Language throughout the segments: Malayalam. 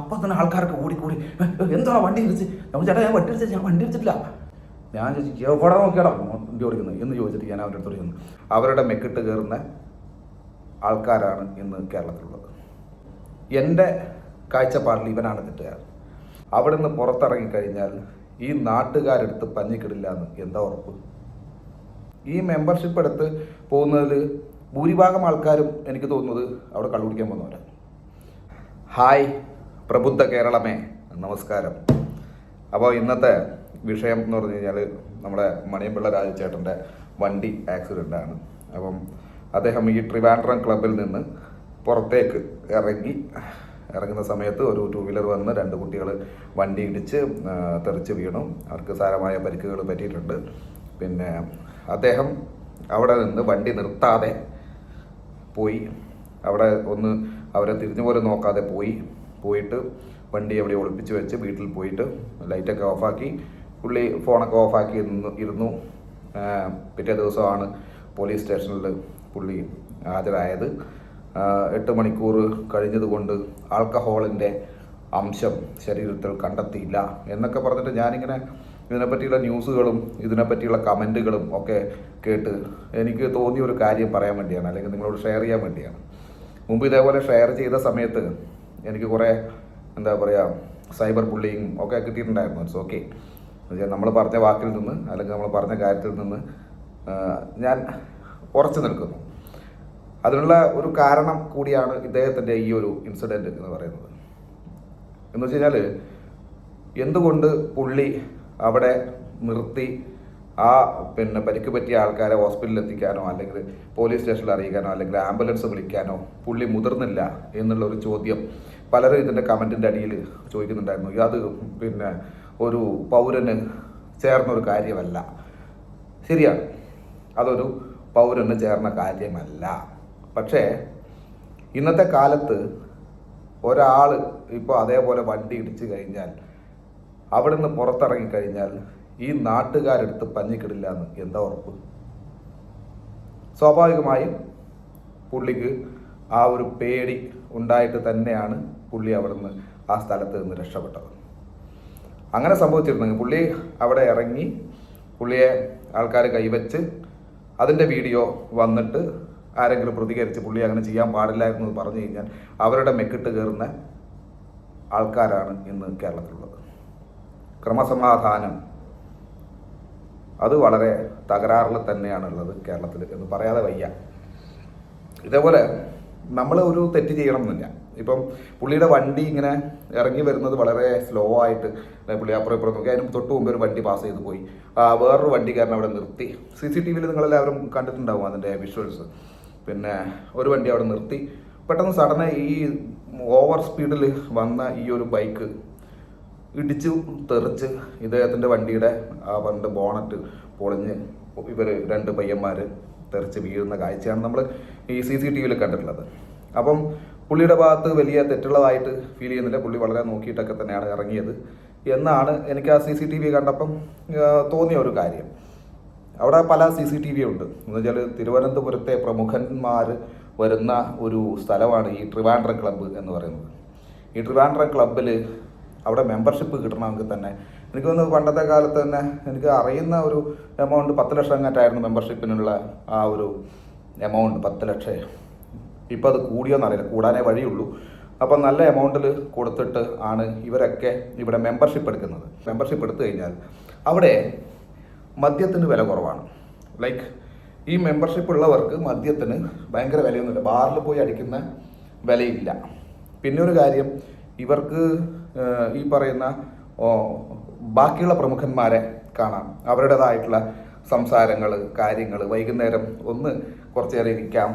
അപ്പം തന്നെ ആൾക്കാർക്ക് ഓടിക്കൂടി എന്താ വണ്ടി നമ്മൾ ചേട്ടാ ഞാൻ വണ്ടി ഇടിച്ചില്ല ഞാൻ വണ്ടി ഇടിച്ചിട്ടില്ല. ഞാൻ ചോദിച്ചു എവിടെ നോക്കിയാടാ വണ്ടി ഓടിക്കുന്നത് എന്ന് ചോദിച്ചിട്ട് ഞാൻ അവരുടെ അടുത്ത് അവരുടെ മെക്കിട്ട് കയറുന്ന ആൾക്കാരാണ് ഇന്ന് കേരളത്തിലുള്ളത്. എന്റെ കാഴ്ചപ്പാടിൽ ഇവനാണ് തെറ്റുകാരൻ. അവിടെ നിന്ന് പുറത്തിറങ്ങിക്കഴിഞ്ഞാൽ ഈ നാട്ടുകാരെടുത്ത് പഞ്ഞിക്കിടില്ല എന്ന് എന്താ ഉറപ്പ്? ഈ മെമ്പർഷിപ്പ് എടുത്ത് പോകുന്നതിൽ ഭൂരിഭാഗം ആൾക്കാരും എനിക്ക് തോന്നുന്നത് അവിടെ കള്ളുപിടിക്കാൻ പോകുന്നവരാണ് ഹായ് പ്രബുദ്ധ കേരളമേ നമസ്കാരം. അപ്പോൾ ഇന്നത്തെ വിഷയം എന്ന് പറഞ്ഞു കഴിഞ്ഞാൽ നമ്മുടെ മണിയമ്പിള്ള രാജചേട്ടന്റെ വണ്ടി ആക്സിഡന്റ് ആണ്. അപ്പം അദ്ദേഹം ഈ ട്രിവാൻഡ്രം ക്ലബിൽ നിന്ന് പുറത്തേക്ക് ഇറങ്ങി ഇറങ്ങുന്ന സമയത്ത് ഒരു ടൂ വീലർ വന്ന് രണ്ട് കുട്ടികൾ വണ്ടി ഇടിച്ച് തെറിച്ച് വീണു. അവർക്ക് സാരമായ പരിക്കുകൾ പറ്റിയിട്ടുണ്ട്. പിന്നെ അദ്ദേഹം അവിടെ നിന്ന് വണ്ടി നിർത്താതെ പോയി. അവിടെ ഒന്ന് അവരെ തിരിഞ്ഞു പോലും നോക്കാതെ പോയി. പോയിട്ട് വണ്ടി എവിടെ ഒളിപ്പിച്ച് വെച്ച് വീട്ടിൽ പോയിട്ട് ലൈറ്റൊക്കെ ഓഫാക്കി. പുള്ളി ഫോണൊക്കെ ഓഫാക്കി ഇരുന്നു ഇരുന്നു. പിറ്റേ ദിവസമാണ് പോലീസ് സ്റ്റേഷനിൽ പുള്ളി ഹാജരായത്. എട്ട് മണിക്കൂർ കഴിഞ്ഞതുകൊണ്ട് ആൽക്കഹോളിന്റെ അംശം ശരീരത്തിൽ കണ്ടെത്തിയില്ല എന്നൊക്കെ പറഞ്ഞിട്ട് ഞാനിങ്ങനെ ഇതിനെപ്പറ്റിയുള്ള ന്യൂസുകളും ഇതിനെപ്പറ്റിയുള്ള കമന്റുകളും ഒക്കെ കേട്ട് എനിക്ക് തോന്നിയ ഒരു കാര്യം പറയാൻ വേണ്ടിയാണ് അല്ലെങ്കിൽ നിങ്ങളോട് ഷെയർ ചെയ്യാൻ വേണ്ടിയാണ്. മുമ്പ് ഇതേപോലെ ഷെയർ ചെയ്ത സമയത്ത് എനിക്ക് കുറേ എന്താ പറയുക സൈബർ ബുള്ളിങ് ഒക്കെ കിട്ടിയിട്ടുണ്ടായിരുന്നു. ഇറ്റ്സ് ഓക്കെ നമ്മൾ പറഞ്ഞ വാക്കിൽ നിന്ന് അല്ലെങ്കിൽ നമ്മൾ പറഞ്ഞ കാര്യത്തിൽ നിന്ന് ഞാൻ ഉറച്ചു നിൽക്കുന്നു. അതിനുള്ള ഒരു കാരണം കൂടിയാണ് ഇദ്ദേഹത്തിന്റെ ഈ ഒരു ഇൻസിഡന്റ് എന്ന് പറയുന്നത്. എന്ന് വെച്ച് കഴിഞ്ഞാൽ എന്തുകൊണ്ട് പുള്ളി അവിടെ നിർത്തി ആ പിന്നെ പരിക്ക് പറ്റിയ ആൾക്കാരെ ഹോസ്പിറ്റലിൽ എത്തിക്കാനോ അല്ലെങ്കിൽ പോലീസ് സ്റ്റേഷനിൽ അറിയിക്കാനോ അല്ലെങ്കിൽ ആംബുലൻസ് വിളിക്കാനോ പുള്ളി മുതിർന്നില്ല എന്നുള്ള ഒരു ചോദ്യം പലരും ഇതിന്റെ കമന്റിന്റെ അടിയിൽ ചോദിക്കുന്നുണ്ടായിരുന്നു. അത് പിന്നെ ഒരു പൗരന് ചേർന്നൊരു കാര്യമല്ല. ശരിയാണ് അതൊരു പൗരന് ചേർന്ന കാര്യമല്ല. പക്ഷേ ഇന്നത്തെ കാലത്ത് ഒരാൾ ഇപ്പോൾ അതേപോലെ വണ്ടി ഇടിച്ചു കഴിഞ്ഞാൽ അവിടെ നിന്ന് പുറത്തിറങ്ങി കഴിഞ്ഞാൽ ഈ നാട്ടുകാരെടുത്ത് പഞ്ഞിക്കിടില്ല എന്ന് എന്താ ഉറപ്പ്? സ്വാഭാവികമായും പുള്ളിക്ക് ആ ഒരു പേടി ഉണ്ടായിട്ട് തന്നെയാണ് പുള്ളി അവിടുന്ന് ആ സ്ഥലത്ത് നിന്ന് രക്ഷപ്പെട്ടത്. അങ്ങനെ സംഭവിച്ചിരുന്നെങ്കിൽ പുള്ളി അവിടെ ഇറങ്ങി പുള്ളിയെ ആൾക്കാർ കൈവച്ച് അതിന്റെ വീഡിയോ വന്നിട്ട് ആരെങ്കിലും പ്രതികരിച്ച് പുള്ളി അങ്ങനെ ചെയ്യാൻ പാടില്ലായിരുന്നു എന്ന് പറഞ്ഞു കഴിഞ്ഞാൽ അവരുടെ മെക്കിട്ട് കയറുന്ന ആൾക്കാരാണ് ഇന്ന് കേരളത്തിലുള്ളത്. ക്രമസമാധാനം. അത് വളരെ തകരാറിൽ തന്നെയാണുള്ളത് കേരളത്തിൽ എന്ന് പറയാതെ വയ്യ. ഇതേപോലെ നമ്മൾ ഒരു തെറ്റ് ചെയ്യണം എന്നില്ല ഇപ്പം പുള്ളിയുടെ വണ്ടി ഇങ്ങനെ ഇറങ്ങി വരുന്നത് വളരെ സ്ലോ ആയിട്ട് പുള്ളി അപ്പുറം ഇപ്പുറം നോക്കി. അതിന് തൊട്ട് മുമ്പ് ഒരു വണ്ടി പാസ് ചെയ്ത് പോയി. വേറൊരു വണ്ടിക്കാരൻ അവിടെ നിർത്തി. സി സി ടി വിയിൽ നിങ്ങളെല്ലാവരും കണ്ടിട്ടുണ്ടാവും അതിന്റെ വിഷ്വൽസ് പിന്നെ ഒരു വണ്ടി അവിടെ നിർത്തി. പെട്ടെന്ന് സഡനെ ഈ ഓവർ സ്പീഡിൽ വന്ന ഈ ഒരു ബൈക്ക് ഇടിച്ചു തെറിച്ച് ഇദ്ദേഹത്തിന്റെ വണ്ടിയുടെ ആ പണ്ട് ബോണറ്റ് പൊളിഞ്ഞ് ഇവർ രണ്ട് പയ്യന്മാർ തെറിച്ച് വീഴുന്ന കാഴ്ചയാണ് നമ്മൾ ഈ സി സി ടി വിയിൽ കണ്ടിട്ടുള്ളത്. അപ്പം പുള്ളിയുടെ ഭാഗത്ത് വലിയ തെറ്റുള്ളതായിട്ട് ഫീൽ ചെയ്യുന്നില്ല. പുള്ളി വളരെ നോക്കിയിട്ടൊക്കെ തന്നെയാണ് ഇറങ്ങിയത്. എന്നാണ് എനിക്ക് ആ സി സി ടി വി കണ്ടപ്പം തോന്നിയ ഒരു കാര്യം. അവിടെ പല സി സി ടി വി ഉണ്ട്. എന്ന് വെച്ചാൽ തിരുവനന്തപുരത്തെ പ്രമുഖന്മാർ വരുന്ന ഒരു സ്ഥലമാണ് ഈ ട്രിവാൻഡ്രം ക്ലബ്ബ് എന്ന് പറയുന്നത്. ഈ ട്രിവാൻഡ്രം ക്ലബ്ബിൽ അവിടെ മെമ്പർഷിപ്പ് കിട്ടണമെങ്കിൽ തന്നെ എനിക്ക് തോന്നുന്നു പണ്ടത്തെ കാലത്ത് തന്നെ എനിക്ക് അറിയുന്ന ഒരു എമൗണ്ട് പത്ത് ലക്ഷം അങ്ങാറ്റായിരുന്നു മെമ്പർഷിപ്പിനുള്ള ആ ഒരു എമൗണ്ട് പത്ത് ലക്ഷം. ഇപ്പം അത് കൂടിയോന്നറിയില്ല കൂടാനേ വഴിയുള്ളൂ. അപ്പം നല്ല എമൗണ്ടിൽ കൊടുത്തിട്ട് ആണ് ഇവരൊക്കെ ഇവിടെ മെമ്പർഷിപ്പ് എടുക്കുന്നത്. മെമ്പർഷിപ്പ് എടുത്തു കഴിഞ്ഞാൽ അവിടെ മദ്യത്തിന് വില കുറവാണ്. ലൈക്ക് ഈ മെമ്പർഷിപ്പ് ഉള്ളവർക്ക് മദ്യത്തിന് ഭയങ്കര വിലയൊന്നുമില്ല. ബാറിൽ പോയി അടിക്കുന്ന വിലയില്ല. പിന്നെ ഒരു കാര്യം ഇവർക്ക് ഈ പറയുന്ന ബാക്കിയുള്ള പ്രമുഖന്മാരെ കാണാം. അവരുടേതായിട്ടുള്ള സംസാരങ്ങൾ കാര്യങ്ങൾ. വൈകുന്നേരം ഒന്ന് കുറച്ച് നേരം ഇരിക്കാം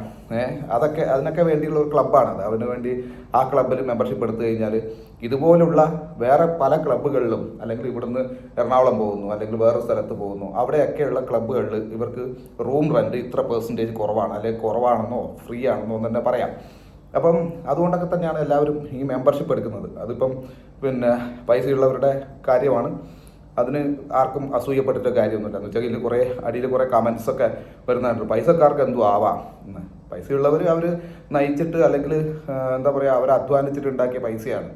അതൊക്കെ അതിനൊക്കെ വേണ്ടിയുള്ള ഒരു ക്ലബ്ബാണത് അതിനു വേണ്ടി ആ ക്ലബ്ബിൽ മെമ്പർഷിപ്പ് എടുത്തു കഴിഞ്ഞാൽ ഇതുപോലുള്ള വേറെ പല ക്ലബ്ബുകളിലും അല്ലെങ്കിൽ ഇവിടുന്ന് എറണാകുളം പോകുന്നു അല്ലെങ്കിൽ വേറെ സ്ഥലത്ത് പോകുന്നു അവിടെയൊക്കെയുള്ള ക്ലബ്ബുകളിൽ ഇവർക്ക് റൂം റെന്റ് ഇത്ര പെർസെന്റേജ് കുറവാണ്. അല്ലെങ്കിൽ കുറവാണെന്നോ ഫ്രീ ആണെന്നോ എന്ന് തന്നെ പറയാം. അപ്പം അതുകൊണ്ടൊക്കെ തന്നെയാണ് എല്ലാവരും ഈ മെമ്പർഷിപ്പ് എടുക്കുന്നത്. അതിപ്പം പിന്നെ പൈസയുള്ളവരുടെ കാര്യമാണ്. അതിന് ആർക്കും അസൂയപ്പെട്ടിട്ട് കാര്യമൊന്നുമില്ല. എന്ന് വെച്ചാൽ ഇതിൽ കുറേ അടിയിൽ കുറേ കമൻസൊക്കെ വരുന്നുണ്ട്. പൈസക്കാർക്ക് എന്തോ ആവാം. എന്ന് പൈസയുള്ളവർ അവർ നയിച്ചിട്ട് അല്ലെങ്കിൽ എന്താ പറയുക അവർ അധ്വാനിച്ചിട്ട് ഉണ്ടാക്കിയ പൈസയാണ്.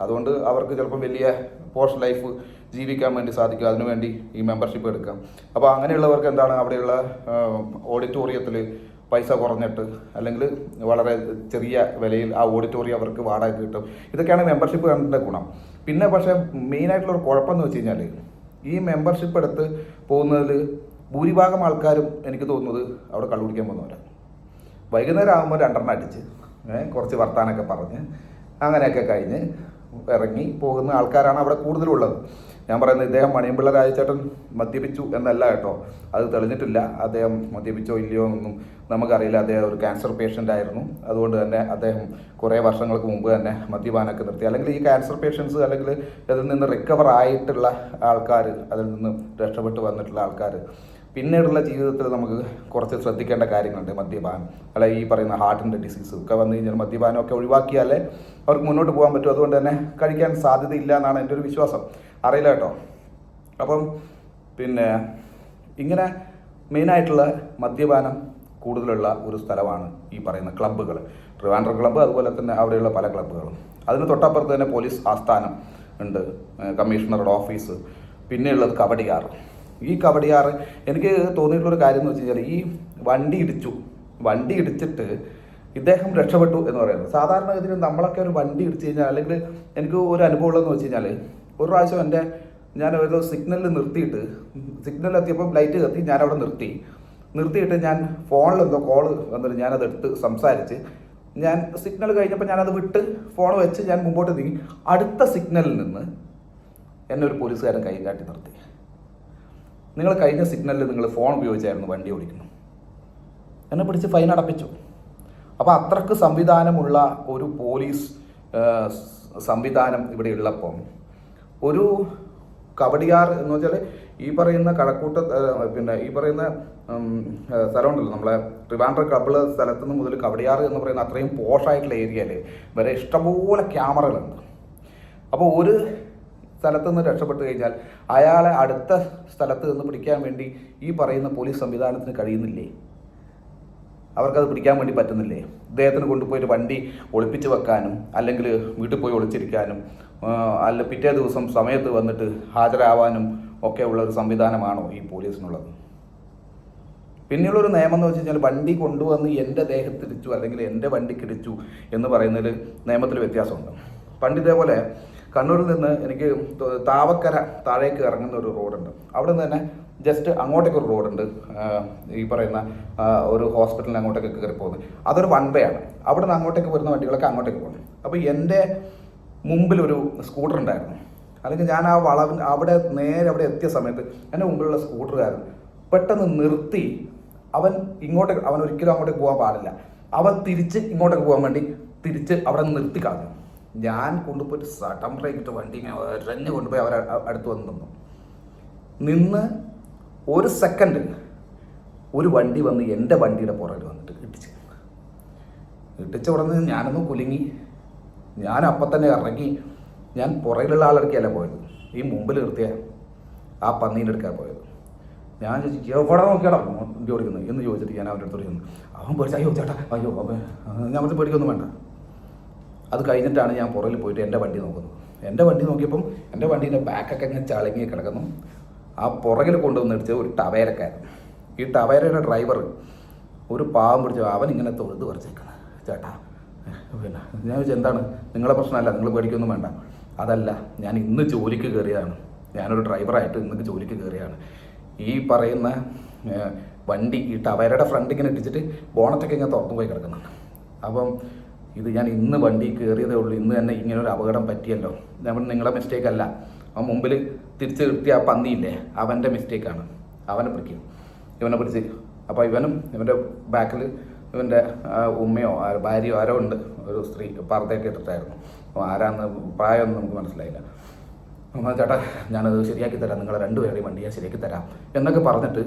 അതുകൊണ്ട് അവർക്ക് ചിലപ്പം വലിയ പോസ്റ്റ് ലൈഫ് ജീവിക്കാൻ വേണ്ടി സാധിക്കും. അതിനുവേണ്ടി ഈ മെമ്പർഷിപ്പ് എടുക്കാം. അപ്പോൾ അങ്ങനെയുള്ളവർക്ക് എന്താണ് അവിടെയുള്ള ഓഡിറ്റോറിയത്തിൽ പൈസ കുറഞ്ഞിട്ട് അല്ലെങ്കിൽ വളരെ ചെറിയ വിലയിൽ ആ ഓഡിറ്റോറിയം അവർക്ക് വാടക കിട്ടും. ഇതൊക്കെയാണ് മെമ്പർഷിപ്പ് കണ്ട ഗുണം. പിന്നെ പക്ഷേ മെയിനായിട്ടുള്ളൊരു കുഴപ്പമെന്ന് വെച്ച് കഴിഞ്ഞാൽ ഈ മെമ്പർഷിപ്പ് എടുത്ത് പോകുന്നതിൽ ഭൂരിഭാഗം ആൾക്കാരും എനിക്ക് തോന്നുന്നത് അവിടെ കള്ളു കുടിക്കാൻ പോകുന്നവരാണ് വൈകുന്നേരം ആകുമ്പോൾ രണ്ടെണ്ണം അടിച്ച് കുറച്ച് വർത്താനൊക്കെ പറഞ്ഞ് അങ്ങനെയൊക്കെ കഴിഞ്ഞ് ഇറങ്ങി പോകുന്ന ആൾക്കാരാണ് അവിടെ കൂടുതലുള്ളത്. ഞാൻ പറയുന്നത് ഇദ്ദേഹം മണിയമ്പിള്ള രാജചേട്ടൻ മദ്യപിച്ചു എന്നല്ല കേട്ടോ. അത് തെളിഞ്ഞിട്ടില്ല. അദ്ദേഹം മദ്യപിച്ചോ ഇല്ലയോ എന്നൊന്നും നമുക്കറിയില്ല. അദ്ദേഹം ഒരു ക്യാൻസർ പേഷ്യന്റ് ആയിരുന്നു. അതുകൊണ്ട് തന്നെ അദ്ദേഹം കുറേ വർഷങ്ങൾക്ക് മുമ്പ് തന്നെ മദ്യപാനമൊക്കെ നിർത്തി. അല്ലെങ്കിൽ ഈ ക്യാൻസർ പേഷ്യൻസ് അല്ലെങ്കിൽ അതിൽ നിന്ന് റിക്കവർ ആയിട്ടുള്ള ആൾക്കാർ അതിൽ നിന്ന് രക്ഷപ്പെട്ട് വന്നിട്ടുള്ള ആൾക്കാർ പിന്നീടുള്ള ജീവിതത്തിൽ നമുക്ക് കുറച്ച് ശ്രദ്ധിക്കേണ്ട കാര്യങ്ങളുണ്ട് മദ്യപാനം. അല്ല ഈ പറയുന്ന ഹാർട്ടിന്റെ ഡിസീസ് ഒക്കെ വന്നു കഴിഞ്ഞാൽ മദ്യപാനമൊക്കെ ഒഴിവാക്കിയാലേ അവർക്ക് മുന്നോട്ട് പോകാൻ പറ്റും. അതുകൊണ്ട് തന്നെ കഴിക്കാൻ സാധ്യതയില്ല എന്നാണ് എന്റെ ഒരു വിശ്വാസം. അറിയില്ല കേട്ടോ. അപ്പം പിന്നെ ഇങ്ങനെ മെയിനായിട്ടുള്ള മദ്യപാനം കൂടുതലുള്ള ഒരു സ്ഥലമാണ് ഈ പറയുന്ന ക്ലബ്ബുകൾ ട്രിവാൻഡ്രം ക്ലബ്ബ് അതുപോലെ തന്നെ അവിടെയുള്ള പല ക്ലബ്ബുകളും അതിന് തൊട്ടപ്പുറത്ത് തന്നെ പോലീസ് ആസ്ഥാനം ഉണ്ട് കമ്മീഷണറുടെ ഓഫീസ് പിന്നെയുള്ളത് കബഡിയാർ ഈ കബഡിയാർ എനിക്ക് തോന്നിയിട്ടുള്ളൊരു കാര്യം എന്ന് വെച്ച് കഴിഞ്ഞാൽ ഈ വണ്ടി ഇടിച്ചു. വണ്ടി ഇടിച്ചിട്ട് ഇദ്ദേഹം രക്ഷപ്പെട്ടു എന്ന് പറയുന്നത്. സാധാരണ സാധാരണഗതിയിൽ നമ്മളൊക്കെ ഒരു വണ്ടി ഇടിച്ചു കഴിഞ്ഞാൽ അല്ലെങ്കിൽ എനിക്ക് ഒരു അനുഭവം ഉള്ളതെന്ന് വെച്ച് കഴിഞ്ഞാൽ ഒരു പ്രാവശ്യം എന്റെ ഞാൻ ഒരു സിഗ്നലിൽ നിർത്തിയിട്ട് സിഗ്നലിൽ എത്തിയപ്പോൾ ലൈറ്റ് കത്തി ഞാൻ അവിടെ നിർത്തി. നിർത്തിയിട്ട് ഞാൻ ഫോണിൽ എന്തോ കോൾ വന്നിട്ട് ഞാനത് എടുത്ത് സംസാരിച്ച്. ഞാൻ സിഗ്നൽ കഴിഞ്ഞപ്പോൾ ഞാനത് വിട്ട് ഫോൺ വെച്ച് ഞാൻ മുമ്പോട്ട് നീങ്ങി. അടുത്ത സിഗ്നലിൽ നിന്ന് എന്നെ ഒരു പോലീസുകാരൻ കൈ കാട്ടി നിർത്തി. നിങ്ങൾ കഴിഞ്ഞ സിഗ്നലിൽ നിങ്ങൾ ഫോൺ ഉപയോഗിച്ചായിരുന്നു വണ്ടി ഓടിക്കുന്നു. എന്നെ പിടിച്ച് ഫൈൻ അടപ്പിച്ചു. അപ്പോൾ അത്രയ്ക്ക് സംവിധാനമുള്ള ഒരു പോലീസ് സംവിധാനം ഇവിടെ ഉള്ളപ്പം ഒരു കബഡിയാർ എന്ന് വെച്ചാൽ ഈ പറയുന്ന കഴക്കൂട്ട പിന്നെ ഈ പറയുന്ന സ്ഥലമുണ്ടല്ലോ നമ്മളെ ട്രിവാൻഡ്ര ക്ലബിലെ സ്ഥലത്ത് നിന്ന് മുതൽ കബഡിയാർ എന്ന് പറയുന്ന അത്രയും പോഷായിട്ടുള്ള ഏരിയയിൽ വരെ ഇഷ്ടംപോലെ ക്യാമറകളുണ്ട്. അപ്പോൾ ഒരു സ്ഥലത്ത് നിന്ന് രക്ഷപ്പെട്ടു കഴിഞ്ഞാൽ അയാളെ അടുത്ത സ്ഥലത്ത് നിന്ന് പിടിക്കാൻ വേണ്ടി ഈ പറയുന്ന പോലീസ് സംവിധാനത്തിന് കഴിയുന്നില്ലേ? അവർക്കത് പിടിക്കാൻ വേണ്ടി പറ്റുന്നില്ലേ? ഇദ്ദേഹത്തിന് കൊണ്ടുപോയിട്ട് വണ്ടി ഒളിപ്പിച്ച് വെക്കാനും അല്ലെങ്കിൽ വീട്ടിൽ പോയി ഒളിച്ചിരിക്കാനും അല്ല പിറ്റേ ദിവസം സമയത്ത് വന്നിട്ട് ഹാജരാവാനും ഒക്കെ ഉള്ള ഒരു സംവിധാനമാണോ ഈ പോലീസിനുള്ളത്? പിന്നെയുള്ളൊരു നിയമം എന്ന് വെച്ച് കഴിഞ്ഞാൽ വണ്ടി കൊണ്ടുവന്ന് എന്റെ ദേഹത്തിടിച്ചു അല്ലെങ്കിൽ എന്റെ വണ്ടിക്കിടിച്ചു എന്ന് പറയുന്നതിൽ നിയമത്തിൽ വ്യത്യാസമുണ്ട്. പണ്ട് ഇതേപോലെ കണ്ണൂരിൽ നിന്ന് എനിക്ക് താവക്കര താഴേക്ക് ഇറങ്ങുന്ന ഒരു റോഡുണ്ട്. അവിടെ നിന്ന് തന്നെ ജസ്റ്റ് അങ്ങോട്ടേക്ക് ഒരു റോഡുണ്ട്. ഈ പറയുന്ന ഒരു ഹോസ്പിറ്റലിന് അങ്ങോട്ടേക്ക് കയറി പോകുന്നത് അതൊരു വൺ വേ ആണ്. അവിടെ നിന്ന് അങ്ങോട്ടേക്ക് വരുന്ന വണ്ടികളൊക്കെ അങ്ങോട്ടേക്ക് പോകുന്നു അപ്പോൾ എന്റെ മുമ്പിൽ ഒരു സ്കൂട്ടർ ഉണ്ടായിരുന്നു. അല്ലെങ്കിൽ ഞാൻ ആ വളവിന് അവിടെ നേരെ അവിടെ എത്തിയ സമയത്ത് എന്റെ മുമ്പിലുള്ള സ്കൂട്ടറുകാരൻ പെട്ടെന്ന് നിർത്തി. അവൻ ഇങ്ങോട്ട് അവൻ ഒരിക്കലും അങ്ങോട്ടേക്ക് പോകാൻ പാടില്ല. അവൻ തിരിച്ച് ഇങ്ങോട്ടേക്ക് പോകാൻ വേണ്ടി തിരിച്ച് അവിടെ നിർത്തി കളഞ്ഞു. ഞാൻ കൊണ്ടുപോയിട്ട് സടം ബ്രേക്കിട്ട് വണ്ടി ഇങ്ങനെ കൊണ്ടുപോയി അവർ അടുത്ത് വന്ന് നിന്നു. നിന്ന് ഒരു സെക്കൻഡ് ഒരു വണ്ടി വന്ന് എന്റെ വണ്ടിയുടെ പുറകിൽ വന്നിട്ട് ഇടിച്ച്. ഇടിച്ച ഉടനെ ഞാനൊന്ന് കുലുങ്ങി. ഞാൻ അപ്പം തന്നെ ഇറങ്ങി ഞാൻ പുറകിലുള്ള ആളിറക്കിയല്ല പോയത്. ഈ മുമ്പിൽ നിർത്തിയ ആ പന്നീന്റെ അടുക്കാൻ പോയത്. ഞാൻ ചോദിച്ചു എവിടെ നോക്കിയാടാ? വണ്ടി ഓടിക്കുന്നത് എന്ന് ചോദിച്ചിട്ട് ഞാൻ അവന്റെ അടുത്തോട് ചെന്നു. അവൻ പേടിച്ചു അയ്യോ ചേട്ടാ അയ്യോ അവൻ ഞാൻ പറഞ്ഞു പേടിക്കൊന്നും വേണ്ട. അത് കഴിഞ്ഞിട്ടാണ് ഞാൻ പുറകിൽ പോയിട്ട് എന്റെ വണ്ടി നോക്കുന്നത്. എന്റെ വണ്ടി നോക്കിയപ്പം എന്റെ വണ്ടീന്റെ ബാക്കൊക്കെ ഇങ്ങനെ ചളങ്ങി കിടക്കുന്നു. ആ പുറകിൽ കൊണ്ടുവന്ന് ഇടിച്ചത് ഒരു ടവേരക്കാരൻ. ഈ ടവേരയുടെ ഡ്രൈവർ ഒരു പാവം പിടിച്ചു അവൻ ഇങ്ങനെ തൊഴുത് പറിച്ചേക്കണം ചേട്ടാ പിന്നെ ഞാൻ ചോദിച്ചു എന്താണ്? നിങ്ങളെ പ്രശ്നമല്ല നിങ്ങൾ പേടിക്കൊന്നും വേണ്ട. അതല്ല ഞാൻ ഇന്ന് ജോലിക്ക് കയറിയതാണ്. ഞാനൊരു ഡ്രൈവറായിട്ട് ഇന്ന് ജോലിക്ക് കയറിയാണ് ഈ പറയുന്ന വണ്ടി ഈ ടവേരയുടെ ഫ്രണ്ട് ഇങ്ങനെ ഇട്ടിച്ചിട്ട് ബോണറ്റൊക്കെ ഇങ്ങനെ തുറന്നു പോയി കിടക്കുന്നുണ്ട്. അപ്പം ഇത് ഞാൻ ഇന്ന് വണ്ടി കയറിയതേ ഉള്ളൂ. ഇന്ന് തന്നെ ഇങ്ങനെ ഒരു അപകടം പറ്റിയല്ലോ. ഞാൻ പറഞ്ഞു, നിങ്ങളെ മിസ്റ്റേക്ക് അല്ല. അവൻ മുമ്പിൽ തിരിച്ച് കിട്ടിയ ആ പന്നിയില്ലേ അവന്റെ മിസ്റ്റേക്കാണ് അവനെ പിടിക്കും. ഇവനെ പിടിച്ച് അപ്പോൾ ഇവനും ഇവന്റെ ബാക്കിൽ ഇവന്റെ ഉമ്മയോ ഭാര്യയോ ആരോ ഉണ്ട്. ഒരു സ്ത്രീ പർദ്ദയൊക്കെ ഇട്ടിട്ടായിരുന്നു അപ്പോൾ ആരാന്ന് പ്രായമൊന്നും നമുക്ക് മനസ്സിലായില്ല. ചേട്ടാ ഞാനത് ശരിയാക്കി തരാം. നിങ്ങളെ രണ്ടുപേരെയും വണ്ടി ഞാൻ ശരിയാക്കി തരാം. എന്നൊക്കെ പറഞ്ഞിട്ട്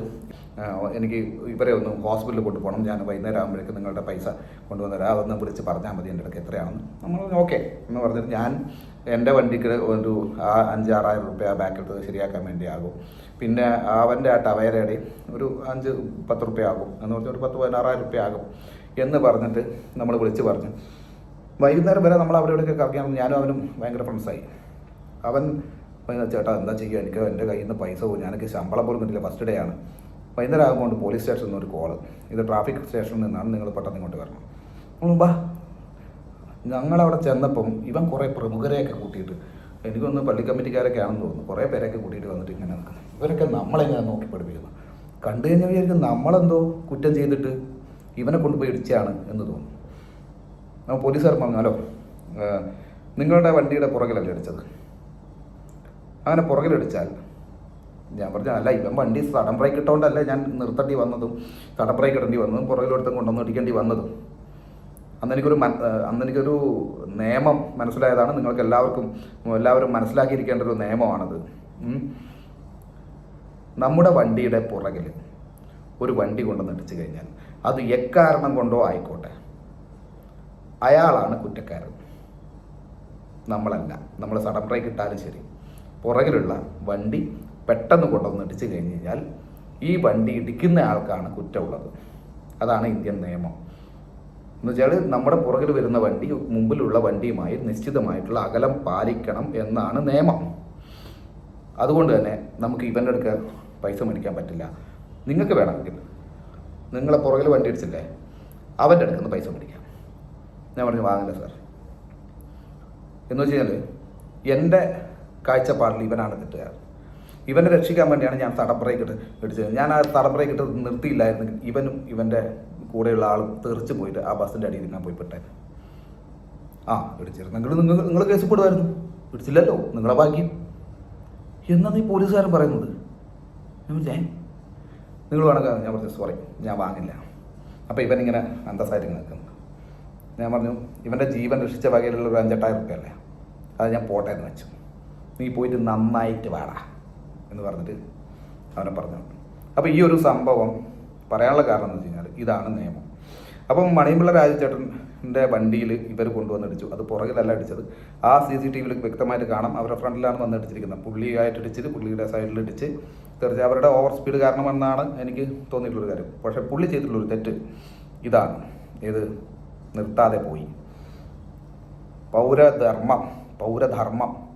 എനിക്ക് ഇവരെ ഒന്ന് ഹോസ്പിറ്റലിൽ കൊണ്ടുപോകണം ഞാൻ വൈകുന്നേരം ആകുമ്പോഴേക്കും നിങ്ങളുടെ പൈസ കൊണ്ടുവന്ന് തരാം. അതൊന്ന് വിളിച്ച് പറഞ്ഞാൽ മതി എന്റെ അടുക്ക് എത്രയാണെന്ന്. നമ്മൾ ഓക്കെ. എന്ന് പറഞ്ഞിട്ട് ഞാൻ എന്റെ വണ്ടിക്ക് ഒരു ആ അഞ്ചാറായിരം റുപ്യ ബാക്കെടുത്ത് ശരിയാക്കാൻ വേണ്ടി ആകും. പിന്നെ അവന്റെ ആ ടവേരയുടെ ഒരു അഞ്ച് പത്ത് റുപ്യ ആകും. എന്ന് പറഞ്ഞാൽ ഒരു പത്ത് പതിനാറായിരം റുപ്യ ആകും. എന്ന് പറഞ്ഞിട്ട് നമ്മൾ വിളിച്ച് പറഞ്ഞു. വൈകുന്നേരം വരെ നമ്മൾ അവിടെ ഇവിടെയൊക്കെ കറങ്ങിയാണ് ഞാനും അവനും ഭയങ്കര ഫ്രണ്ട്സായി അവൻ പറയുന്നത്, ചേട്ടാ എന്താ ചെയ്യുക? എനിക്ക് എന്റെ കയ്യിൽ നിന്ന് പൈസ പോകും ഞാനൊക്കെ ശമ്പളം പോലും കിട്ടില്ല ഫസ്റ്റ് ഡേ ആണ്. വൈകുന്നേരം ആകുമ്പോൾ പോലീസ് സ്റ്റേഷനിൽ നിന്ന് ഒരു കോൾ ഇത് ട്രാഫിക് സ്റ്റേഷനിൽ നിന്നാണ് നിങ്ങൾ പെട്ടെന്ന് ഇങ്ങോട്ട് വരണം. ബാ. ഞങ്ങളവിടെ ചെന്നപ്പം ഇവൻ കുറേ പ്രമുഖരെയൊക്കെ കൂട്ടിയിട്ട് എനിക്കൊന്ന് പള്ളി കമ്മിറ്റിക്കാരൊക്കെ ആണെന്ന് തോന്നുന്നു. കുറേ പേരൊക്കെ കൂട്ടിയിട്ട് വന്നിട്ട് ഇങ്ങനെ നിൽക്കുന്നു. ഇവരൊക്കെ നമ്മളെങ്ങനെ നോക്കി പഠിപ്പിക്കുന്നു കണ്ടു കഴിഞ്ഞാൽ വിചാരിക്കും നമ്മളെന്തോ കുറ്റം ചെയ്തിട്ട് ഇവനെ കൊണ്ടുപോയി ഇടിച്ചാണ് എന്ന് തോന്നുന്നു. അപ്പോൾ പോലീസുകാർ പറഞ്ഞാലോ നിങ്ങളുടെ വണ്ടിയുടെ പുറകിലല്ലേ അടിച്ചത് അങ്ങനെ പുറകിലടിച്ചാൽ ഞാൻ പറഞ്ഞു അല്ല ഇവൻ വണ്ടി സഡൻ ബ്രേക്ക് ഇട്ടുകൊണ്ടല്ല ഞാൻ നിർത്തേണ്ടി വന്നതും സഡൻ ബ്രേക്ക് ഇടേണ്ടി വന്നതും പുറകിലൊരുത്തം കൊണ്ടുവന്ന് ഇടിക്കേണ്ടി വന്നതും. അന്ന് എനിക്കൊരു അന്ന് എനിക്കൊരു നിയമം മനസ്സിലായതാണ്. നിങ്ങൾക്ക് എല്ലാവർക്കും എല്ലാവരും മനസ്സിലാക്കിയിരിക്കേണ്ട ഒരു നിയമമാണത്. നമ്മുടെ വണ്ടിയുടെ പുറകിൽ ഒരു വണ്ടി കൊണ്ടുവന്ന് ഇടിച്ചു കഴിഞ്ഞാൽ അത് എക്കാരണം കൊണ്ടോ ആയിക്കോട്ടെ. അയാളാണ് കുറ്റക്കാരൻ. നമ്മളല്ല. നമ്മൾ സഡൻ ബ്രേക്ക് ഇട്ടാലും ശരി. പുറകിലുള്ള വണ്ടി പെട്ടെന്ന് കൊണ്ടുവന്ന് ഇടിച്ചു കഴിഞ്ഞ് കഴിഞ്ഞാൽ ഈ വണ്ടി ഇടിക്കുന്ന ആൾക്കാണ് കുറ്റമുള്ളത്. അതാണ് ഇന്ത്യൻ നിയമം. എന്ന് വെച്ചാൽ നമ്മുടെ പുറകിൽ വരുന്ന വണ്ടി മുമ്പിലുള്ള വണ്ടിയുമായി നിശ്ചിതമായിട്ടുള്ള അകലം പാലിക്കണം എന്നാണ് നിയമം. അതുകൊണ്ട് തന്നെ നമുക്ക് ഇവന്റെ അടുക്ക പൈസ മേടിക്കാൻ പറ്റില്ല. നിങ്ങൾക്ക് വേണമെങ്കിൽ. നിങ്ങളെ പുറകിൽ വണ്ടി അടിച്ചില്ലേ അവന്റെ അടുത്ത് നിന്ന് പൈസ മേടിക്കാം. ഞാൻ പറഞ്ഞു വാങ്ങില്ല സാർ. എന്ന് വെച്ച് കഴിഞ്ഞാൽ എന്റെ കാഴ്ചപ്പാടിൽ ഇവനാണ് തെറ്റുകാരൻ. ഇവനെ രക്ഷിക്കാൻ വേണ്ടിയാണ് ഞാൻ തടം ബ്രേക്ക് ഇട്ട് ഞാൻ ആ തടം ബ്രേക്ക് ഇട്ട് നിർത്തിയില്ലായിരുന്നെങ്കിൽ ഇവനും ഇവന്റെ കൂടെയുള്ള ആളും തെറിച്ച് പോയിട്ട് ആ ബസ്സിന്റെ അടിയിൽ ഞാൻ പോയി പെട്ടേ. ആ ഇടിച്ചിരുന്നെങ്കിൽ നിങ്ങൾ നിങ്ങൾ കേസ് പെടുമായിരുന്നു ഇടിച്ചില്ലല്ലോ നിങ്ങളെ ഭാഗ്യം. എന്നാണ് ഈ പോലീസുകാരൻ പറയുന്നത്? ഞാൻ നിങ്ങൾ വേണമെങ്കിൽ ഞാൻ പറഞ്ഞു സോറി ഞാൻ വാങ്ങില്ല. അപ്പോൾ ഇവനിങ്ങനെ അന്തസ്സായിട്ട് നിൽക്കുന്നു. ഞാൻ പറഞ്ഞു ഇവന്റെ ജീവൻ രക്ഷിച്ച വകയിലുള്ള ഒരു അഞ്ചെട്ടായിരം റുപ്യ അല്ലേ അത് ഞാൻ പോട്ടേന്ന് വെച്ചു. നീ പോയിട്ട് നന്നായിട്ട് വാടാ എന്ന് പറഞ്ഞിട്ട് അവനെ പറഞ്ഞു. അപ്പോൾ ഈ ഒരു സംഭവം പറയാനുള്ള കാരണം എന്ന് വെച്ച് കഴിഞ്ഞാൽ ഇതാണ് നിയമം. അപ്പം മണിയമ്പിള്ള രാജചേട്ടന്റെ വണ്ടിയിൽ ഇവർ കൊണ്ടുവന്ന് അടിച്ചു അത് പുറകിലല്ല അടിച്ചത് ആ സി സി ടി വിയിൽ വ്യക്തമായിട്ട് കാണാം. അവരുടെ ഫ്രണ്ടിലാണ് വന്ന് അടിച്ചിരിക്കുന്നത് പുള്ളിയായിട്ട് അടിച്ചത് പുള്ളിയുടെ സൈഡിൽ അടിച്ച് തീർച്ചയായും അവരുടെ ഓവർ സ്പീഡ് കാരണമെന്നാണ് എനിക്ക് തോന്നിയിട്ടുള്ളൊരു കാര്യം. പക്ഷേ പുള്ളി ചെയ്തിട്ടുള്ളൊരു തെറ്റ് ഇതാണ്. ഇത് നിർത്താതെ പോയി. പൗരധർമ്മം പൗരധർമ്മം.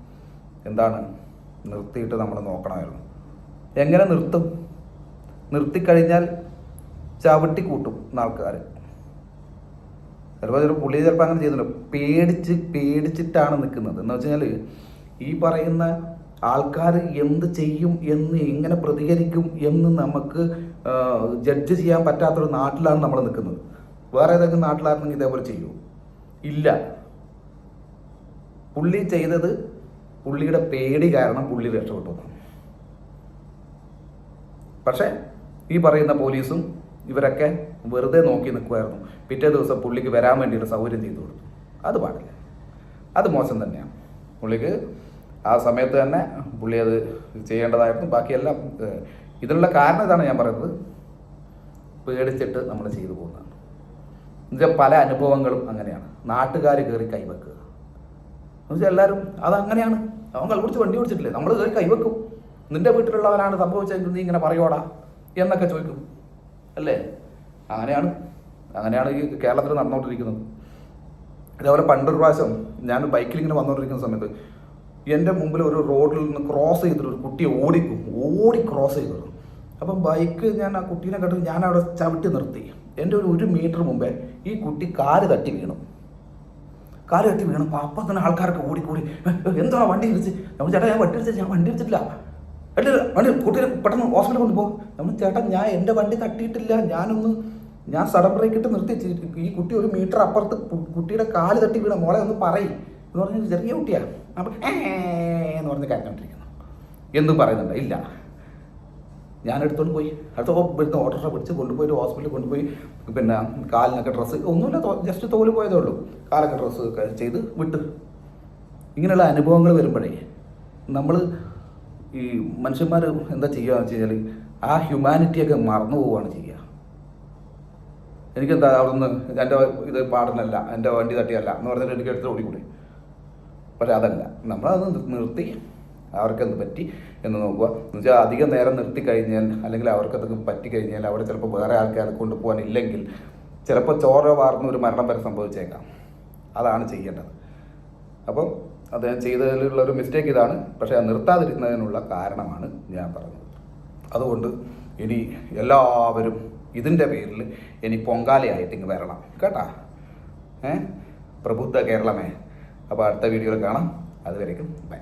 എന്താണ്? നിർത്തിയിട്ട് നമ്മൾ നോക്കണമായിരുന്നു. എങ്ങനെ നിർത്തും? നിർത്തിക്കഴിഞ്ഞാൽ ചവിട്ടി കൂട്ടും ആൾക്കാർ ചിലപ്പോൾ ചിലപ്പോൾ പുള്ളി ചിലപ്പോൾ അങ്ങനെ ചെയ്യുന്നുണ്ട്. പേടിച്ച് പേടിച്ചിട്ടാണ് നിൽക്കുന്നത്. എന്ന് വെച്ച് കഴിഞ്ഞാൽ ഈ പറയുന്ന ആൾക്കാർ എന്ത് ചെയ്യും എന്ന് എങ്ങനെ പ്രതികരിക്കും എന്ന് നമുക്ക് ജഡ്ജ് ചെയ്യാൻ പറ്റാത്തൊരു നാട്ടിലാണ് നമ്മൾ നിൽക്കുന്നത്. വേറെ ഏതെങ്കിലും നാട്ടിലായിരുന്നെങ്കിൽ ഇതേപോലെ ചെയ്യൂ ഇല്ല. പുള്ളി ചെയ്തത് പുള്ളിയുടെ പേടി കാരണം പുള്ളി രക്ഷപ്പെട്ടു. പക്ഷേ ഈ പറയുന്ന പോലീസും ഇവരൊക്കെ വെറുതെ നോക്കി നിൽക്കുമായിരുന്നു. പിറ്റേ ദിവസം പുള്ളിക്ക് വരാൻ വേണ്ടിയിട്ട് സൗകര്യം ചെയ്തു കൊടുത്തു. അത് പാടില്ല. അത് മോശം തന്നെയാണ്. പുള്ളിക്ക് ആ സമയത്ത് തന്നെ പുള്ളി അത് ചെയ്യേണ്ടതായിരുന്നു. ബാക്കിയെല്ലാം ഇതിനുള്ള കാരണം ഇതാണ് ഞാൻ പറയുന്നത്. പേടിച്ചിട്ട് നമ്മൾ ചെയ്തു പോകുന്നതാണ്. എന്നുവെച്ചാൽ പല അനുഭവങ്ങളും അങ്ങനെയാണ്. നാട്ടുകാർ കയറി കൈവെക്കുക. എന്നുവെച്ചാൽ എല്ലാവരും അതങ്ങനെയാണ്. അവൻ കള്ളുപിടിച്ച് വണ്ടി ഓടിച്ചിട്ടില്ലേ നമ്മൾ കയറി കൈവെക്കും നിന്റെ വീട്ടിലുള്ളവനാണ് സംഭവിച്ചെങ്കിൽ നീ ഇങ്ങനെ പറയോടാ എന്നൊക്കെ ചോദിക്കും. അല്ലേ? അങ്ങനെയാണ്. അങ്ങനെയാണ് ഈ കേരളത്തിൽ നടന്നുകൊണ്ടിരിക്കുന്നത്. ഇതേപോലെ പണ്ടൊരു പ്രാവശ്യം ഞാൻ ബൈക്കിൽ ഇങ്ങനെ വന്നുകൊണ്ടിരിക്കുന്ന സമയത്ത് എന്റെ മുമ്പിൽ ഒരു റോഡിൽ നിന്ന് ക്രോസ് ചെയ്തിട്ട് ഒരു കുട്ടിയെ ഓടിക്കും. ഓടി ക്രോസ് ചെയ്തു. അപ്പം ബൈക്ക് ഞാൻ ആ കുട്ടീനെ കണ്ടിട്ട് ഞാൻ അവിടെ ചവിട്ടി നിർത്തി. എന്റെ ഒരു ഒരു മീറ്റർ മുമ്പേ ഈ കുട്ടി കാൽ തട്ടി വീണു. കാൽ കെട്ടി വീണു. അപ്പം തന്നെ ആൾക്കാർക്ക് ഓടിക്കൂടി എന്താണ് വണ്ടി ഇടിച്ച് നമ്മൾ ചേട്ടാ ഞാൻ വണ്ടി ഇടിച്ചിട്ട് ഞാൻ വണ്ടി ഇടിച്ചിട്ടില്ല അല്ല വണ്ടി കുട്ടിയെ പെട്ടെന്ന് ഹോസ്പിറ്റലിൽ കൊണ്ടുപോകും നമ്മൾ ചേട്ടാ ഞാൻ എന്റെ വണ്ടി തട്ടിയിട്ടില്ല. ഞാനൊന്ന് ഞാൻ സഡൻ ബ്രേക്ക് ഇട്ട് നിർത്തി. ഈ കുട്ടി ഒരു മീറ്റർ അപ്പുറത്ത് കുട്ടിയുടെ കാൽ തട്ടി വീണ. മോളെ ഒന്ന് പറയും. എന്ന് പറഞ്ഞ ചെറിയ കുട്ടിയാണ് അപ്പം എന്ന് പറഞ്ഞ് കരഞ്ഞോണ്ടിരിക്കുന്നു. എന്തും പറയുന്നുണ്ട്. ഇല്ല. ഞാൻ എടുത്തോണ്ട് പോയി. അടുത്ത ഇവിടുന്ന് ഓട്ടോറിക്ഷ പിടിച്ച് കൊണ്ടുപോയി ഹോസ്പിറ്റലിൽ കൊണ്ടുപോയി പിന്നെ കാലിനൊക്കെ ഡ്രസ്സ് ഒന്നുമില്ല ജസ്റ്റ് തോൽ പോയതേ ഉള്ളൂ. കാലൊക്കെ ഡ്രസ്സ് ചെയ്ത് വിട്ട്. ഇങ്ങനെയുള്ള അനുഭവങ്ങൾ വരുമ്പോഴേ നമ്മൾ ഈ മനുഷ്യന്മാർ എന്താ ചെയ്യുക വെച്ച് കഴിഞ്ഞാൽ ആ ഹ്യൂമാനിറ്റിയൊക്കെ മറന്നു പോവുകയാണ് ചെയ്യുക. എനിക്കെന്താ അവിടുന്ന് എന്റെ ഇത് പാടുന്നല്ല എന്റെ വണ്ടി തട്ടിയല്ല എന്ന് പറഞ്ഞിട്ട് എനിക്ക് എടുത്ത് ഓടിക്കൂടി? പക്ഷേ അതല്ല. നമ്മളത് നിർ- നിർത്തി അവർക്കെന്ത് പറ്റി എന്ന് നോക്കുക. എന്ന് വെച്ചാൽ അധികം നേരം നിർത്തി കഴിഞ്ഞാൽ അല്ലെങ്കിൽ അവർക്കതൊക്കെ പറ്റി കഴിഞ്ഞാൽ അവിടെ ചിലപ്പോൾ വേറെ ആൾക്കാരെ കൊണ്ട് ഇല്ലെങ്കിൽ ചിലപ്പോൾ ചോര വാർന്ന ഒരു മരണം വരെ സംഭവിച്ചേക്കാം. അതാണ് ചെയ്യേണ്ടത്. അപ്പം അദ്ദേഹം ചെയ്തതിലുള്ള ഒരു മിസ്റ്റേക്ക് ഇതാണ്. പക്ഷേ അത് നിർത്താതിരുന്നതിനുള്ള കാരണമാണ് ഞാൻ പറഞ്ഞത്. അതുകൊണ്ട് ഇനി എല്ലാവരും ഇതിന്റെ പേരിൽ ഇനി പൊങ്കാലയായിട്ട് ഇങ്ങ് വരണം. കേട്ടാ? ഏ? പ്രബുദ്ധ കേരളമേ. അപ്പോൾ അടുത്ത വീഡിയോയിൽ കാണാം. അതുവരേക്കും ബൈ.